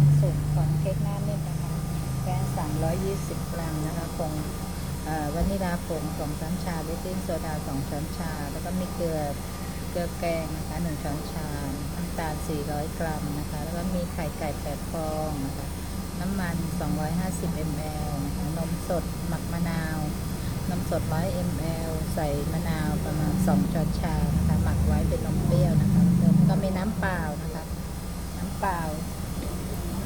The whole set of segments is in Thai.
เป็นสูตรของเค้กหน้านิ่มนะคะแป้ง320 กรัมนะคะผงวานิลาผง2ช้อนชาเบกกิ้งโซดา 2 ช้อนชา แล้วก็มีเกลือเกลือแกงนะคะ 1 ช้อนชา น้ำตาล 400 กรัมนะคะ แล้วก็มีไข่ไก่8ฟองนะคะ น้ำมัน 250 ml นะคะนมสดหมักมะนาว นมสด 100 ml ใส่มะนาวประมาณ 2 ช้อนชานะคะ หมักไว้เป็นนมเปรี้ยวนะคะแล้วก็มีน้ำเปล่านะคะ น้ำเปล่า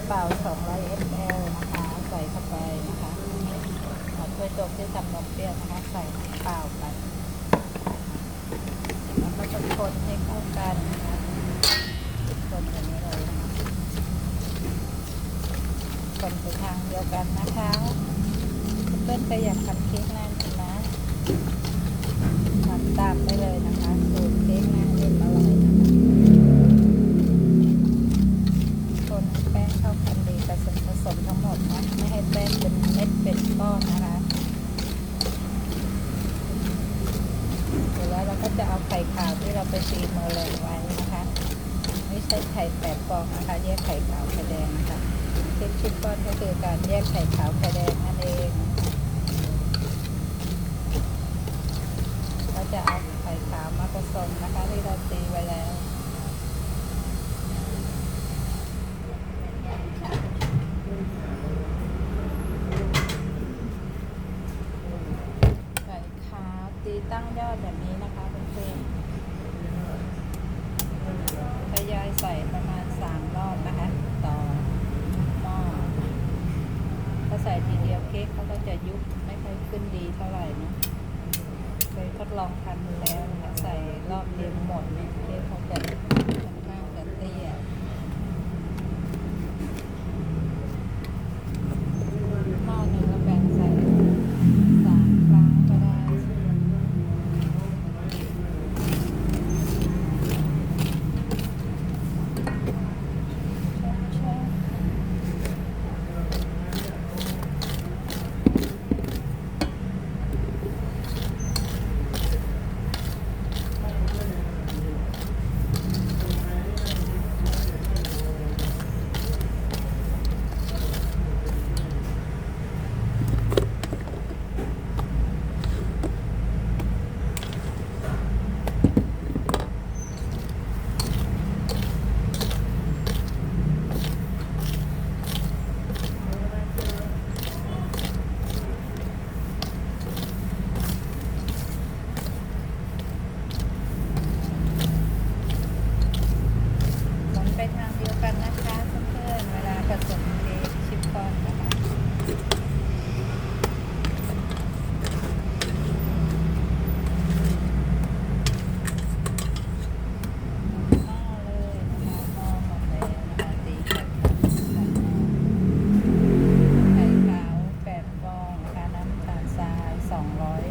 เปล่า 200 ml นะคะ ใส่เข้าไปนะคะเอาถ้วยโจกที่ทำนมเปรี้ยวนะคะ ใส่น้ำเปล่าไปแล้วก็จะคนให้เข้ากันนะคะคนอย่างนี้เลยนะคะคนไปทางเดียวกันนะคะเพื่อนก็อยากทำเค้กหน้านิ่มนะ ทั้งหมดนะไม่ให้แป้งเป็นเม็ดเป็นก้อนนะคะเสร็จแล้วเราก็จะเอาไข่ขาวที่เราไปตีเมอร์เลยไว้นะคะไม่ใช่ไข่แปดฟองนะคะ แยกไข่ขาวไข่แดงนะคะเช็คชิปก้อนก็คือการแยกไข่ขาวไข่แดงนั่นเองเราจะเอาไข่ขาวมาผสมนะคะที่เราตีไว้แล้ว ไข่ขาวตีตั้งยอ ดแบบนี้นะคะเพื่อนๆทยอยใส่ประมาณสามรอบนะคะ ต่อหม้อถ้าใส่ทีเดียวเค้กเขาก็จะยุบไม่ค่อยขึ้นดีเท่าไหร่นะเคยทดลองทำแล้วนะคะใส่รอบเดียวหมดเนี่ยเค้กเขาจะค่อนข้างจะเตี้ยหม้อหนึ่งเราแบ่งใส่สามครั้งก็ได้ ใช่หมุนไปทางเดียวกันนะคะเพื่อนๆเวลาผสมเค้กชิฟฟ่อนนะคะหม้อเลยนะคะหม้อหมดแล้วนะคะตีไข่ขาวไข่ขาวแปดฟองนะคะน้ำตาลทรายสองร้อย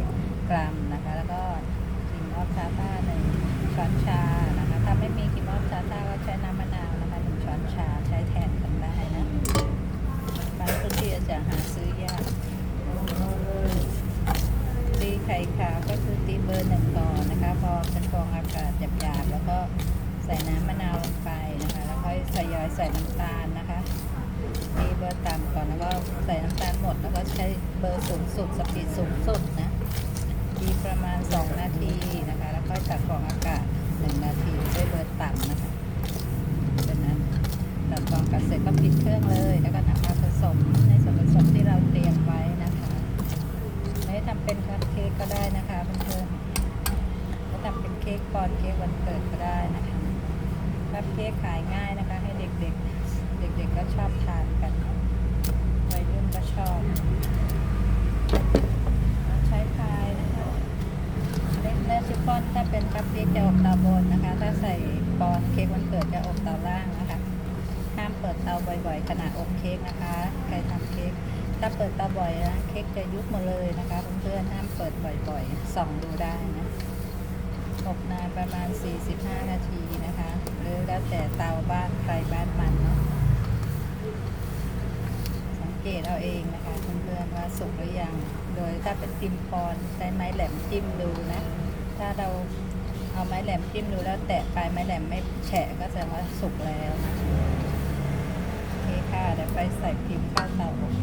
กรัมนะคะ แล้วก็ขิงออฟชาต้าหนึ่งช้อนชานะคะ ถ้าไม่มีขิงออฟชาต้าก็ใช้น้ำมะนาวนะคะหนึ่งช้อนชาใช้แทนกันได้นะบางพื้นที่อาจจะหาซื้อยาก ตี ไข่ขาวก็คือตีเบอร์หนึ่งก่อนนะคะ พอเป็นฟองอากาศหยาบๆแล้วก็ใส่น้ำมะนาวลงไปนะคะ แล้วค่อยใส่ยอยใส่น้ำตาลนะคะตีเบอร์ต่ำก่อนแล้วก็ใส่น้ำตาลหมดแล้วก็ใช้เบอร์สูงสุดสปีดสูงสุดนะตีประมาณ 2 นาทีนะคะ แล้วค่อยตัดฟองอากาศ 1 นาที ทำเป็นคัพเค้กก็ได้นะคะเพื่อนๆก็ทำเป็นเค้กปอนเค้กวันเกิดก็ได้นะคะคัพเค้กขายง่ายนะคะ ให้เด็กๆ เด็กๆก็ชอบทานกันวัยรุ่นก็ชอบใช้พายนะคะเล็กและชิฟฟ่อนถ้าเป็นคัพเค้กจะอบเตาบนนะคะ ถ้าใส่ปอนเค้กวันเกิดจะอบเตาล่างนะคะห้ามเปิดเตาบ่อยๆขณะอบเค้กนะคะ ใครทำเค้ก ถ้าเปิดตาบ่อยนะเค้กจะยุบหมดเลยนะคะเพื่อนๆห้ามเปิดบ่อยๆส่องดูได้นะอบนานประมาณ 45 นาทีนะคะ หรือแล้วแต่เตาบ้านใครบ้านมันเนาะสังเกตเอาเองนะคะเพื่อนๆว่าสุกหรือยัง โดยถ้าเป็นติมคอนใช้ไม้แหลมจิ้มดูนะ ถ้าเราเอาไม้แหลมจิ้มดูแล้วแตะปลายไม้แหลมไม่แฉะก็แสดงว่าสุกแล้วโอเคค่ะเดี๋ยวไปใส่พิมพ์ข้าวเตาอบ